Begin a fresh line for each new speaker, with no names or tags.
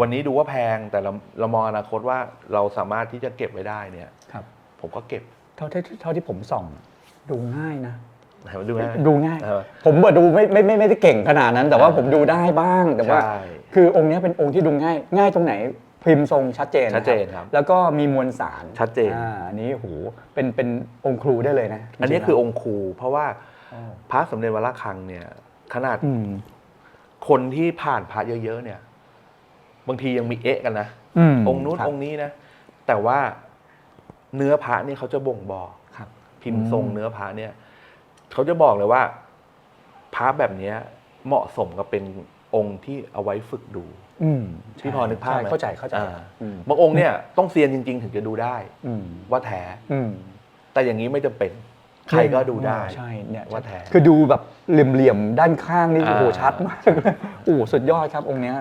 วันนี้ดูว่าแพงแต่เราเรามองอนาคตว่าเราสามารถที่จะเก็บไว้ได้เนี่ย
ครับ
ผมก็เก็บ
เท่าที่เท่าที่ผมส่อง ดูง่ายนะ
ให้มันดูง่าย
ดูง่าย
เออ
ผมเบิดดูไม่ไม่ไม่ไม่ได้เก่งขนาดนั้น แต่ว่า
เออ
ผมดูได้บ้าง แต่ว่า
ใช่
คือองค์เนี้ยเป็นองค์ที่ดูง่าย ง่ายตรงไหน พิมพ์ทรงชัดเจน
ชัดเจนครับ
แล้วก็มีมวลสาร
ชัดเจน
อ่าอันนี้โหเป็นเป็นองค์ครูได้เลยนะ
อันนี้
จริๆ
คือองค์ครู เพราะว่า
อ๋อ
พระสมเด็จวัดระฆังเนี่ย ขนาด
อืม
คนที่ผ่านพระเยอะๆเนี่ย บางทียังมีเอ๊ะกันนะ
ม
องค์นู้น
ครับ
องค์นี้นะ แต่ว่าเนื้อพระนี่เขาจะบ่งบอก
ครับ
พิมพ์ทรงเนื้อพระเนี่ยเขาจะบอกเลยว่าพระแบบเนี้ยเหมาะสมกับเป็นองค์ที่เอาไว้ฝึกดู
อืม
พี่พอนึกภาพไหม
ใช่เข้าใจเข้าใจ
อ่า
อืม
บางองค์เนี่ยต้องเซียนจริง ๆ ถึงจะดูได้
อืม
ว่าแท้
อืม
แต่อย่างนี้ไม่จำเป็นใครก็ดูได้
ใช่เนี่ย
ว่าแท้
คือดูแบบเหลี่ยมๆด้านข้างนี่
อ่า
โอ้โหชัดมากโอ้โหสุดยอดครับองค์เนี้ย